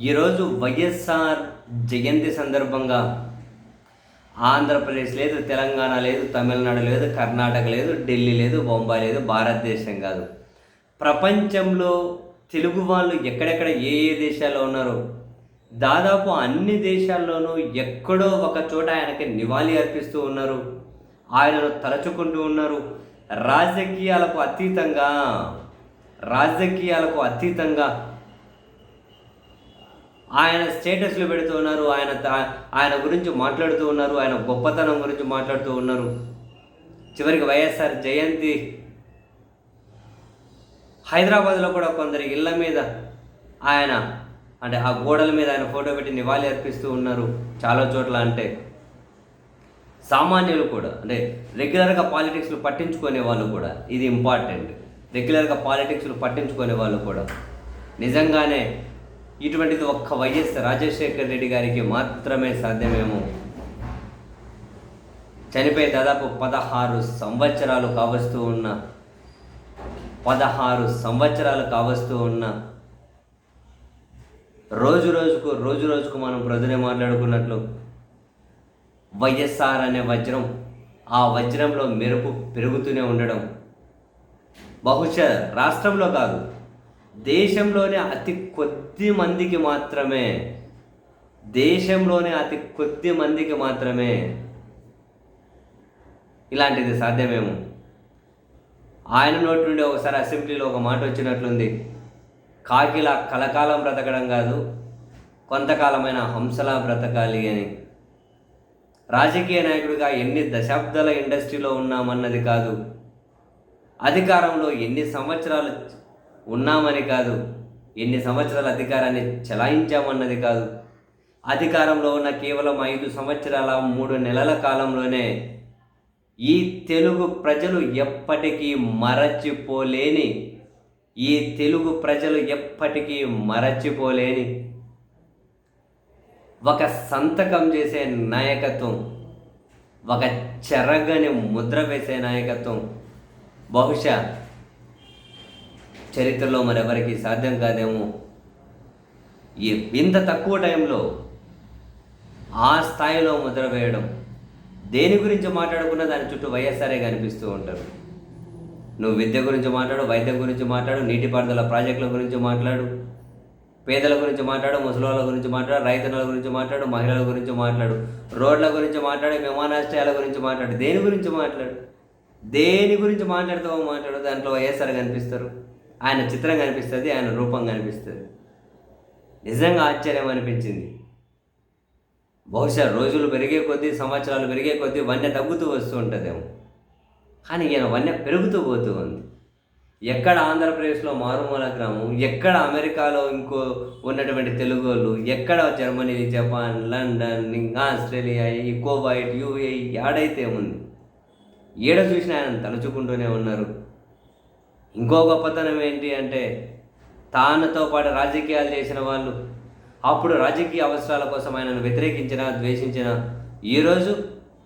ఈరోజు వైఎస్ఆర్ జయంతి సందర్భంగా ఆంధ్రప్రదేశ్ లేదు తెలంగాణ లేదు తమిళనాడు లేదు కర్ణాటక లేదు ఢిల్లీ లేదు బొంబాయి లేదు భారతదేశం కాదు. ప్రపంచంలో తెలుగు వాళ్ళు ఎక్కడెక్కడ ఏ ఏ దేశాల్లో ఉన్నారో దాదాపు అన్ని దేశాల్లోనూ ఎక్కడో ఒక చోట ఆయనకి నివాళి అర్పిస్తూ ఉన్నారు. ఆయనను తలచుకుంటూ ఉన్నారు. రాజకీయాలకు అతీతంగా రాజకీయాలకు అతీతంగా ఆయన స్టేటస్లు పెడుతూ ఉన్నారు ఆయన తా- ఆయన గురించి మాట్లాడుతూ ఉన్నారు ఆయన గొప్పతనం గురించి మాట్లాడుతూ ఉన్నారు. చివరికి వైఎస్ఆర్ జయంతి. హైదరాబాద్లో కూడా కొందరి ఇళ్ళ మీద ఆయన అంటే ఆ గోడల మీద ఆయన ఫోటో పెట్టి నివాళి అర్పిస్తూ ఉన్నారు చాలా చోట్ల అంటే. సామాన్యులు కూడా అంటే రెగ్యులర్గా పాలిటిక్స్లు పట్టించుకునే వాళ్ళు కూడా ఇది ఇంపార్టెంట్ రెగ్యులర్గా పాలిటిక్స్లు పట్టించుకునే వాళ్ళు కూడా. నిజంగానే ఇటువంటిది ఒక్క వైఎస్ రాజశేఖర్ రెడ్డి గారికి మాత్రమే సాధ్యమేమో. చనిపోయి దాదాపు పదహారు సంవత్సరాలు కావస్తూ ఉన్న పదహారు సంవత్సరాలు కావస్తూ ఉన్న రోజు రోజుకు రోజు రోజుకు మనం ప్రజలే మాట్లాడుకున్నట్లు వైఎస్ఆర్ అనే వజ్రం ఆ వజ్రంలో మెరుపు పెరుగుతూనే ఉండడం బహుశా రాష్ట్రంలో కాదు దేశంలోనే అతి కొద్ది మందికి మాత్రమే దేశంలోనే అతి కొద్ది మందికి మాత్రమే ఇలాంటిది సాధ్యమేమో. ఆయన నోటి నుండి ఒకసారి అసెంబ్లీలో ఒక మాట వచ్చినట్లుంది. కాకిలా కలకాలం బ్రతకడం కాదు కొంతకాలమైన హంసలా బ్రతకాలి అని. రాజకీయ నాయకుడిగా ఎన్ని దశాబ్దాల ఇండస్ట్రీలో ఉన్నామన్నది కాదు అధికారంలో ఎన్ని సంవత్సరాలు ఉన్నామని కాదు. ఎన్ని సంవత్సరాల అధికారాన్ని చెలాయించామన్నది కాదు. అధికారంలో ఉన్న కేవలం ఐదు సంవత్సరాల మూడు నెలల కాలంలోనే ఈ తెలుగు ప్రజలు ఎప్పటికీ మరచిపోలేని ఈ తెలుగు ప్రజలు ఎప్పటికీ మరచిపోలేని ఒక సంతకం చేసే నాయకత్వం ఒక చెరగని ముద్ర వేసే నాయకత్వం. బహుశా చరిత్రలో మరెవరికి సాధ్యం కాదేమో? ఈ ఇంత తక్కువ టైంలో ఆ స్థాయిలో ముద్ర వేయడం దేని గురించి మాట్లాడుకున్నా దాని చుట్టూ వైఎస్ఆర్ఏ కనిపిస్తూ ఉంటారు నువ్వు విద్య గురించి మాట్లాడు వైద్యం గురించి మాట్లాడు నీటిపారుదల ప్రాజెక్టుల గురించి మాట్లాడు పేదల గురించి మాట్లాడు ముసలివాళ్ళ గురించి మాట్లాడు రైతుల గురించి మాట్లాడు మహిళల గురించి మాట్లాడు రోడ్ల గురించి మాట్లాడు విమానాశ్రయాల గురించి మాట్లాడు దేని గురించి మాట్లాడు? దేని గురించి మాట్లాడుతావో మాట్లాడు దాంట్లో వైఎస్ఆర్ కనిపిస్తారు ఆయన చిత్రం కనిపిస్తుంది ఆయన రూపం కనిపిస్తుంది. నిజంగా ఆశ్చర్యం అనిపించింది. బహుశా రోజులు పెరిగే కొద్దీ సంవత్సరాలు పెరిగే కొద్దీ వన్య తగ్గుతూ వస్తూ ఉంటుందేమో. కానీ ఈయన వన్య పెరుగుతూ పోతూ ఉంది. ఎక్కడ ఆంధ్రప్రదేశ్లో మారుమూల గ్రామం ఎక్కడ అమెరికాలో ఇంకో ఉన్నటువంటి తెలుగు వాళ్ళు ఎక్కడ జర్మనీ జపాన్ లండన్ ఇంకా ఆస్ట్రేలియా ఈ కోవైట్ యూఏ ఆడైతే ఉంది ఏడ చూసినా ఆయన తలుచుకుంటూనే ఉన్నారు. ఇంకో గొప్పతనం ఏంటి అంటే తానుతో పాటు రాజకీయాలు చేసిన వాళ్ళు అప్పుడు రాజకీయ అవసరాల కోసం ఆయనను వ్యతిరేకించిన ద్వేషించిన ఈరోజు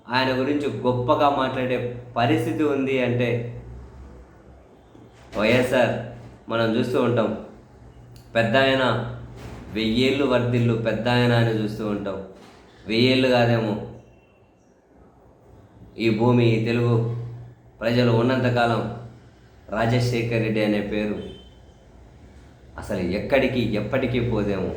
ఆయన గురించి గొప్పగా మాట్లాడే పరిస్థితి ఉంది అంటే వైఎస్ఆర్ మనం చూస్తూ ఉంటాం. పెద్ద ఆయన వెయ్యేళ్ళు వర్ధిల్లు పెద్ద ఆయన అని చూస్తూ ఉంటాం. వెయ్యేళ్ళు కాదేమో. ఈ భూమి ఈ తెలుగు ప్రజలు ఉన్నంతకాలం రాజశేఖర్ రెడ్డి అనే పేరు. అసలు ఎక్కడికి ఎప్పటికీ పోదేమో.